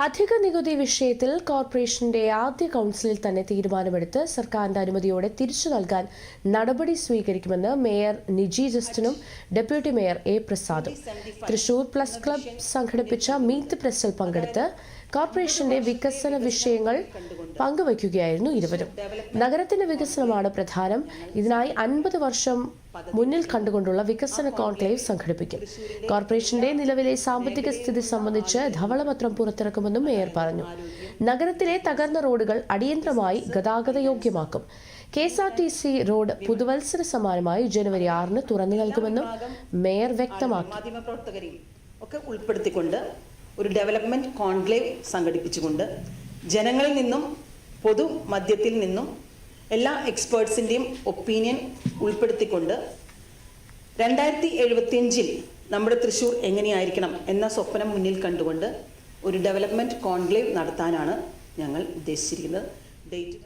അധിക നികുതി വിഷയത്തിൽ കോർപ്പറേഷന്റെ ആദ്യ കൗൺസിലിൽ തന്നെ തീരുമാനമെടുത്ത് സർക്കാരിന്റെ അനുമതിയോടെ തിരിച്ചു നൽകാൻ നടപടി സ്വീകരിക്കുമെന്ന് മേയർ നിജി ജസ്റ്റിനും ഡെപ്യൂട്ടി മേയർ എ പ്രസാദും. തൃശൂർ പ്ലസ് ക്ലബ് സംഘടിപ്പിച്ച മീറ്റ് പ്രസിൽ പങ്കെടുത്ത് കോർപ്പറേഷന്റെ വികസന വിഷയങ്ങൾ പങ്കുവയ്ക്കുകയായിരുന്നു ഇരുവരും. നഗരത്തിന്റെ വികസനമാണ് പ്രധാനം. ഇതിനായി അൻപത് വർഷം മുന്നിൽ കണ്ടുകൊണ്ടുള്ള വികസന കോൺക്ലേവ് സംഘടിപ്പിക്കും. കോർപ്പറേഷന്റെ നിലവിലെ സാമ്പത്തിക സ്ഥിതി സംബന്ധിച്ച് ധവളപത്രം പുറത്തിറക്കുമെന്നും മേയർ പറഞ്ഞു. നഗരത്തിലെ തകർന്ന റോഡുകൾ അടിയന്തരമായി ഗതാഗതയോഗ്യമാക്കും K S R T C road പുതുവത്സര സമ്മാനമായി ജനുവരി ആറിന് തുറന്നു നൽകുമെന്നും മേയർ വ്യക്തമാക്കി. ഒക്കെ ഉൾപ്പെടുത്തിക്കൊണ്ട് ഒരു ഡെവലപ്മെന്റ് കോൺക്ലേവ് സംഘടിപ്പിച്ചുകൊണ്ട് ജനങ്ങളിൽ നിന്നും പൊതു മധ്യത്തിൽ നിന്നും എല്ലാ എക്സ്പേർട്സിന്റെയും ഒപ്പീനിയൻ ഉൾപ്പെടുത്തിക്കൊണ്ട് രണ്ടായിരത്തി എഴുപത്തിയഞ്ചിൽ നമ്മുടെ തൃശ്ശൂർ എങ്ങനെയായിരിക്കണം എന്ന സ്വപ്നം മുന്നിൽ കണ്ടുകൊണ്ട് ഒരു ഡെവലപ്മെന്റ് കോൺക്ലേവ് നടത്താനാണ് ഞങ്ങൾ ഉദ്ദേശിച്ചിരിക്കുന്നത്. ഡേറ്റ്